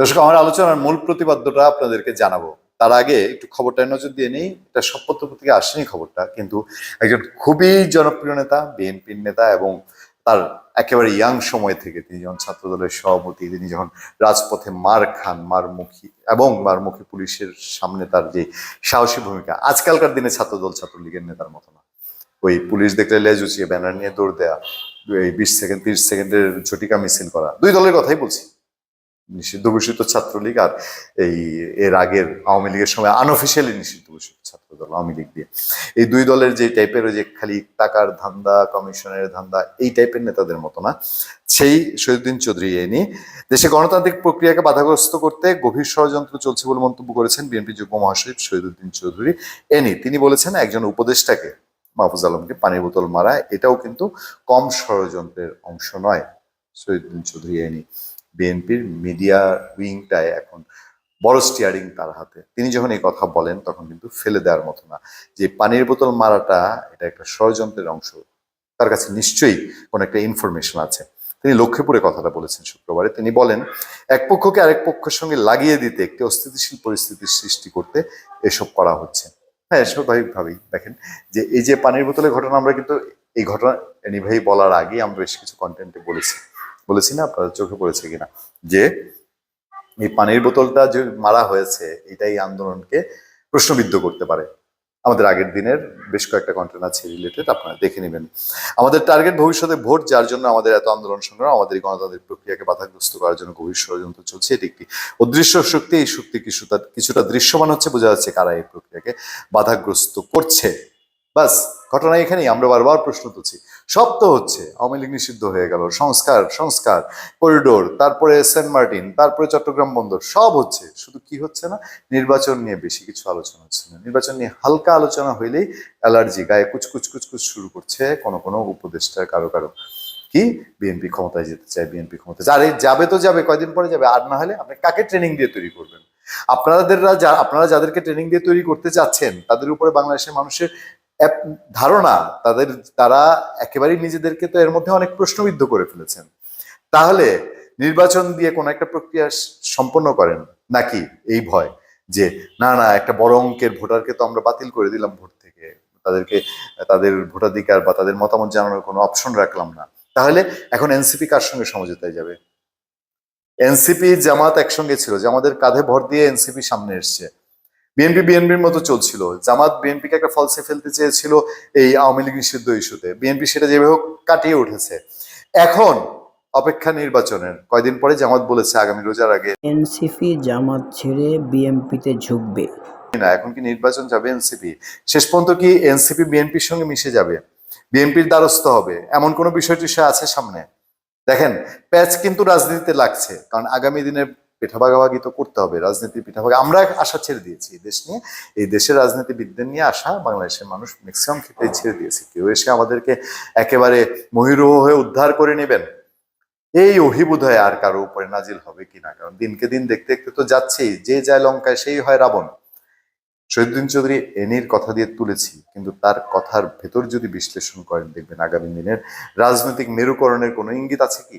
দর্শক, আমার আলোচনার মূল প্রতিপাদ্যটা আপনাদেরকে জানাব। তার আগে একটু খবরটায় নজর দিয়ে নেই, এটা সব থেকে আসেনি খবরটা, কিন্তু একজন খুবই জনপ্রিয় নেতা, বিএনপির নেতা এবং তার একেবারে ইয়াং সময় থেকে তিনি যখন ছাত্রদলের সভাপতি, তিনি যখন রাজপথে মার খান, মারমুখী এবং মারমুখী পুলিশের সামনে তার যে সাহসী ভূমিকা, আজকালকার দিনে ছাত্রদল ছাত্রলীগের নেতার মতো না। ওই পুলিশ দেখলে লেজ উঁচিয়ে ব্যানার নিয়ে দৌড় দেয়া, এই বিশ সেকেন্ড, তিরিশ সেকেন্ডের ঝটিকা মিছিল করা, দুই দলের কথাই বলছি। নিষিদ্ধ ঘোষিত ছাত্রলীগ আর এই এর আগের আওয়ামী লীগের সময় আনঅফিসিয়ালি নিষিদ্ধ ঘোষিত ছাত্রদল আওয়ামী লীগ দিয়ে। এই দুই দলের যে টাইপের যে খালি টাকার ধান্দা কমিশনের ধান্দা, এই টাইপের নেতাদের মতো না। সেই শহীদুদ্দিন চৌধুরী এ নিয়ে দেশে গণতান্ত্রিক প্রক্রিয়াকে বাধাগ্রস্ত করতে গভীর ষড়যন্ত্র চলছে বলে মন্তব্য করেছেন বিএনপি যুগ্ম মহাসচিব শহীদুদ্দিন চৌধুরী। এনি তিনি বলেছেন, একজন উপদেষ্টাকে, মাহফুজ আলমকে পানির বোতল মারা, এটাও কিন্তু কম ষড়যন্ত্রের অংশ নয়। শহীদুদ্দিন চৌধুরী এনি বিএনপির মিডিয়া উইংটায় এখন বড় স্টিয়ারিং তার হাতে। তিনি যখন এই কথা বলেন, তখন কিন্তু ফেলে দেওয়ার মতো না। যে পানির বোতল মারাটা, এটা একটা ষড়যন্ত্রের অংশ। তার কাছে নিশ্চয়ই কোনো একটা ইনফরমেশন আছে। তিনি লক্ষ্মীপুরে কথাটা বলেছেন শুক্রবারে। তিনি বলেন, এক পক্ষকে আরেক পক্ষের সঙ্গে লাগিয়ে দিতে, একটি অস্থিতিশীল পরিস্থিতির সৃষ্টি করতে এসব করা হচ্ছে। হ্যাঁ স্বাভাবিকভাবেই। দেখেন, যে এই যে পানির বোতলের ঘটনা, আমরা কিন্তু এই ঘটনা এনিভাই বলার আগে আমরা বেশ কিছু কন্টেন্টে বলেছি। বলেছি না? আপনার চোখে পড়েছে কিনা? যে এই পানির বোতলটা যে মারা হয়েছে, এটাই আন্দোলনকে প্রশ্নবিদ্ধ করতে পারে। আমাদের আগের দিনের বেশ কয়েকটা কন্টেন্ট আছে রিলেটেড আপনারা দেখে নেবেন। আমাদের টার্গেট ভবিষ্যতে ভোট, যার জন্য আমাদের এত আন্দোলন সংগ্রাম, আমাদের গণতান্ত্রিক প্রক্রিয়াকে বাধাগ্রস্ত করার জন্য গভীর ষড়যন্ত্র চলছে, এটি একটি অদৃশ্য শক্তি। এই শক্তি কিছুটা কিছুটা দৃশ্যমান হচ্ছে, বোঝা যাচ্ছে কারা এই প্রক্রিয়াকে বাধাগ্রস্ত করছে। বাস, ঘটনা এখানেই, আমরা বারবার প্রশ্ন তুলছি। সব তো হচ্ছে, আওয়ামী লীগ নিষিদ্ধ হয়ে গেল, সংস্কার সংস্কার, করিডোর, তারপরে সেন্ট মার্টিন, তারপরে চট্টগ্রাম বন্দর, সব হচ্ছে। শুধু কি হচ্ছে না, নির্বাচন নিয়ে বেশি কিছু আলোচনা হচ্ছে না। নির্বাচন নিয়ে হালকা আলোচনা হইলেই অ্যালার্জি গায়ে কুচকুচ কুচকুচ শুরু করছে কোনো কোনো উপদেষ্টা, কারও কারও। কি? বিএনপি ক্ষমতায় যেতে চায়, বিএনপি ক্ষমতায় যারে যাবে তো যাবে, কয়দিন পরে যাবে, আর না হলে আপনি কাকে ট্রেনিং দিয়ে তৈরি করবেন? আপনাদেররা যা, আপনারা যাদেরকে ট্রেনিং দিয়ে তৈরি করতে চাচ্ছেন, তাদের উপরে বাংলাদেশের মানুষের ধারণা তাদের, তারা একেবারেই নিজেদেরকে তো এর মধ্যে অনেক প্রশ্নবিদ্ধ করে ফেলেছেন। তাহলে নির্বাচন দিয়ে কোনো একটা প্রক্রিয়া সম্পন্ন করেন নাকি এই ভয় যে, না না, একটা বড় অঙ্কের ভোটারকে তো আমরা বাতিল করে দিলাম ভোট থেকে। তাদেরকে, তাদের ভোটাধিকার বা তাদের মতামত জানানোর কোনো অপশন রাখলাম না। তাহলে এখন এনসিপি কার সঙ্গে সমঝোতায় যাবে? এনসিপি জামাত একসঙ্গে ছিল জামাতের কাঁধে ভর দিয়ে এনসিপি সামনে এসছে। বিএনপি বিএনপির মতো চলছিল। জামাত বিএনপিকে একটা ফলসে ফেলতে চেয়েছিল এই আওয়ামী লীগ নিষিদ্ধ ইস্যুতে। বিএনপি সেটা যেভাবে হোক কাটিয়ে উঠেছে। এখন অপেক্ষা নির্বাচনের। কয়দিন পরে জামাত বলেছে আগামী রোজার আগে। এনসিপি জামাত ছেড়ে বিএমপিতে ঝুঁকবে। না এখন কি নির্বাচন যাবে এনসিপি শেষ পর্যন্ত কি এনসিপি বিএনপির সঙ্গে মিশে যাবে? বিএনপির দ্বারস্থ হবে। এমন কোনো বিষয়টি সে আছে সামনে? দেখেন প্যাচ কিন্তু রাজনীতিতে লাগছে। কারণ আগামী দিনে পিঠাভাগাভাগি তো করতে হবে, রাজনীতির পিঠাভাগা। আমরা আশা ছেড়ে দিয়েছি এই দেশ নিয়ে। এই দেশের রাজনীতিবিদদের নিয়ে আশা বাংলাদেশের মানুষ ম্যাক্সিমাম ক্ষেত্রে ছেড়ে দিয়েছে। কেউ এসে আমাদেরকে একেবারে মহিরুহ হয়ে উদ্ধার করে নেবেন? এই অভিবোধয় আর কারও উপরে নাজিল হবে কিনা কারণ দিনকে দিন দেখতে দেখতে তো যাচ্ছেই যে যায় লঙ্কায় সেই হয় রাবণ। শহীদুদ্দিন চৌধুরী এনির কথা দিয়ে তুলেছি, কিন্তু তার কথার ভেতর যদি বিশ্লেষণ করেন, দেখবেন আগামী দিনের রাজনৈতিক মেরুকরণের কোনো ইঙ্গিত আছে কি?